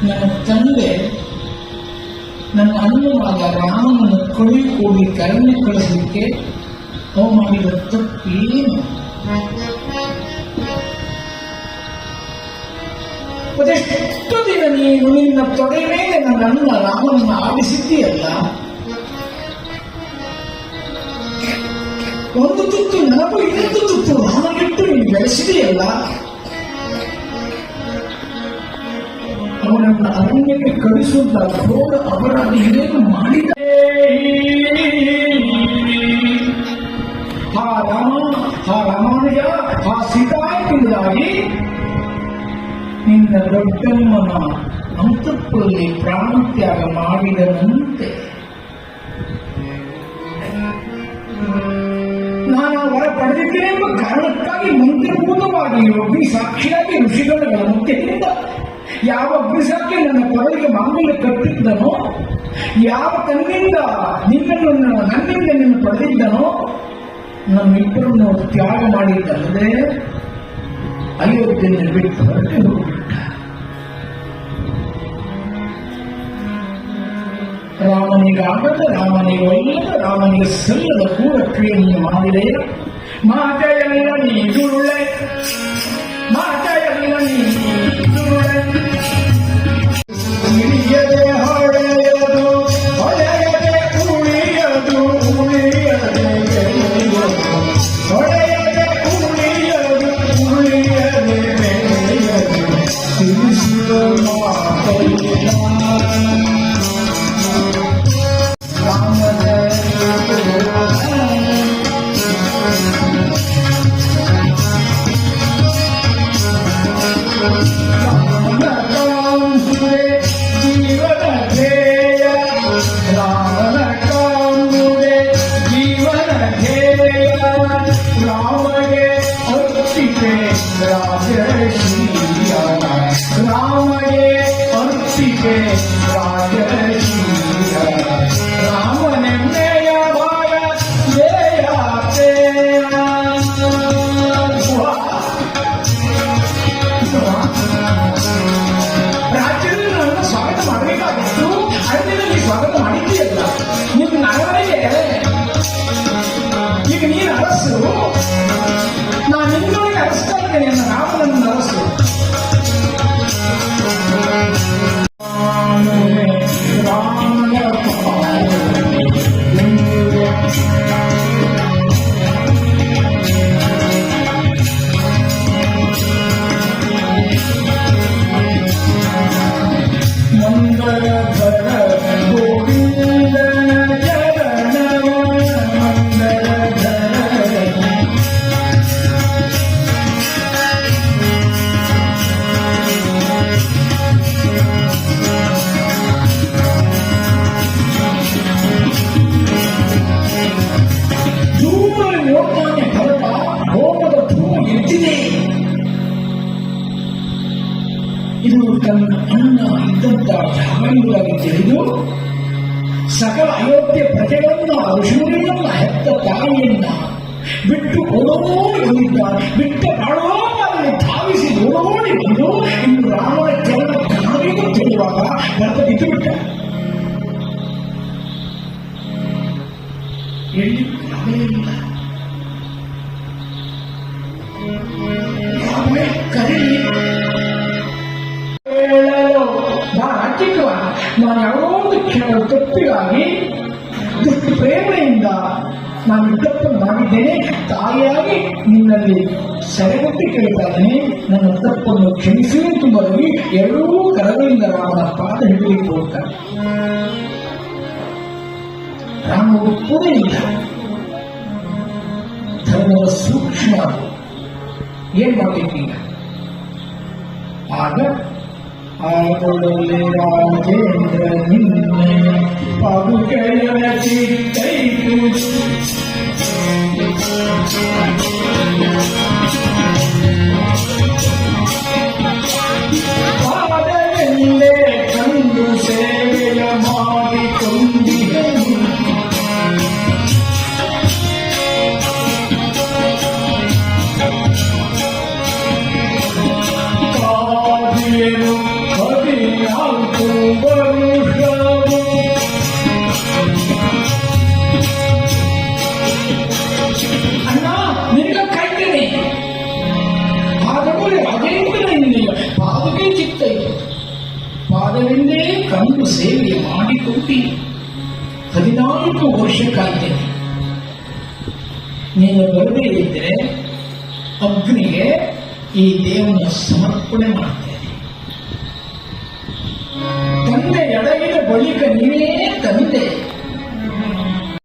ಮುಂದೆ ನನ್ನ ಅಣ್ಣನಾದ ರಾಮನನ್ನು ಕೊಳಿ ಕೂಡಿ ಕರನೆ ಕಳಿಸಲಿಕ್ಕೆ ಅವು ಮಾಡಿದ ತಪ್ಪೇನು ಅದೆಷ್ಟು ದಿನ ನೀನು ನಿನ್ನ ತೊಡೆ ಮೇಲೆ ನನ್ನ ಅಣ್ಣ ರಾಮನನ್ನು ಆಡಿಸಿದ್ದೀಯಲ್ಲ? ಒಂದು ತುತ್ತು ನನಗೂ ಇನ್ನೊಂದು ತುತ್ತು ರಾಮನಿಟ್ಟು ನೀನು ಬೆಳೆಸಿದೆಯಲ್ಲ ಅವನನ್ನು ಅರಣ್ಯಕ್ಕೆ ಕಳಿಸುವಂತ ಘೋರ ಅಪರಾಧ ಏನು ಮಾಡಿದ? ಆ ರಾಮ ಆ ರಾಮಾನುಜ ಆ ಸೀತಾಯದಿಂದಾಗಿ ನಿನ್ನ ದೊಡ್ಡಮ್ಮನ ಅಂತಃಪುರಲ್ಲಿ ಪ್ರಾಣತ್ಯಾಗ ಮಾಡಿದನಂತೆ ನಾನು ಅವರ ವರ ಪಡೆದಿದ್ದೇನೆ ಎಂಬ ಕಾರಣಕ್ಕಾಗಿ ಮಂತ್ರಭೂತವಾಗಿ ಯೋಗಿ ಸಾಕ್ಷಿಯಾಗಿ ಋಷಿಗಳ ಮುಖ್ಯದಿಂದ ಯಾವ ಅಗ್ನಿಸಾಕ್ಷಿ ನನ್ನ ಕೊರಳಿಗೆ ಮಾಮೂಲಿ ಕಟ್ಟಿದ್ದನೋ ಯಾವ ಕಣ್ಣಿಂದ ನಿನ್ನನ್ನು ನನ್ನಿಂದ ನಿನ್ನ ಪಡೆದಿದ್ದನೋ, ನಮ್ಮಿಬ್ಬರನ್ನು ತ್ಯಾಗ ಮಾಡಿದ್ದಲ್ಲದೆ ಅಯೋಧ್ಯೆಯನ್ನು ಬಿಟ್ಟು ಹೊರಟು ಹೋಗ್ಬಿಟ್ಟ. ರಾಮನಿಗಾಗದ ಒಳ್ಳೆಯ ರಾಮನಿಗೆ ಸಲ್ಲದ ಪೂರ ಕ್ರಿಯೆಯನ್ನು ಮಾಡಿದೆ. ಮಾತೆಯಲ್ಲ ನೀಡುಳೆ राजर्षिया रामये अर्पिते bien. ಎದ್ದಿದೆ ಇದು ತನ್ನ ಅಣ್ಣ ಇದ್ದಂತ ಜಾಗರೂಕರಾಗಿ ತಿಳಿದು ಸಕಲ ಅಯೋಧ್ಯೆ ಪ್ರಜೆಗಳನ್ನ ಋಷಿಗಳನ್ನ ಹೆತ್ತ ತಾಯಿಯನ್ನ ಬಿಟ್ಟು ಓಡೋಡಿ ಬಂದಿದ್ದಾನೆ ಬಿಟ್ಟ ಬಾಳೋಪಾದಲ್ಲಿ ಧಾವಿಸಿ ಓಡೋಡಿ ಬಂದು ಇನ್ನು ರಾಮನ ಚರಣ ಕಾಣಿಗೂ ತಿಳಿಯುವಾಗ ಭರತ ಬಿದ್ದು ಬಿಟ್ಟ ಎಲ್ಲಿ ನಾನು ಯಾವುದೋ ಕೆಲವು ತಪ್ಪಿಗಾಗಿ ದುಡ್ಡು ಪ್ರೇರಣೆಯಿಂದ ನಾನು ತಪ್ಪನ್ನು ಮಾಡಿದ್ದೇನೆ, ತಾಯಿಯಾಗಿ ನಿನ್ನಲ್ಲಿ ಸೆರೆಗೊಟ್ಟಿ ಕೇಳ್ತಾ ಇದ್ದೇನೆ, ನನ್ನ ತಪ್ಪನ್ನು ಕ್ಷಮಿಸಿ ತುಂಬಲಿ ಎರಡೂ ಕರಗಳಿಂದ ರಾಮನ ಪಾದ ಹಿಡಿಯಲಿಕ್ಕೆ ಹೋಗ್ತಾನೆ ರಾಮ ಒಪ್ಪುವುದೇ ಇಲ್ಲ ಧರ್ಮದ ಸೂಕ್ಷ್ಮ. ಏನ್ ಮಾಡ್ಬೇಕೀಗ? ಆಗ ஆருளே ராஜேந்திரன் பதுகையன சித்தை ಕಂಡು ಸೇವೆ ಮಾಡಿಕೊಟ್ಟಿ ಹದಿನಾಲ್ಕು ವರ್ಷ ಕಾಯ್ತೇನೆ ನೀನು ಬರದೇ ಇದ್ದರೆ ಅಗ್ನಿಗೆ ಈ ದೇವನ ಸಮರ್ಪಣೆ ಮಾಡ್ತೇನೆ. ತಂದೆ ಎಡಗಿದ ಬಳಿಕ ನೀವೇ ತಂದೆ.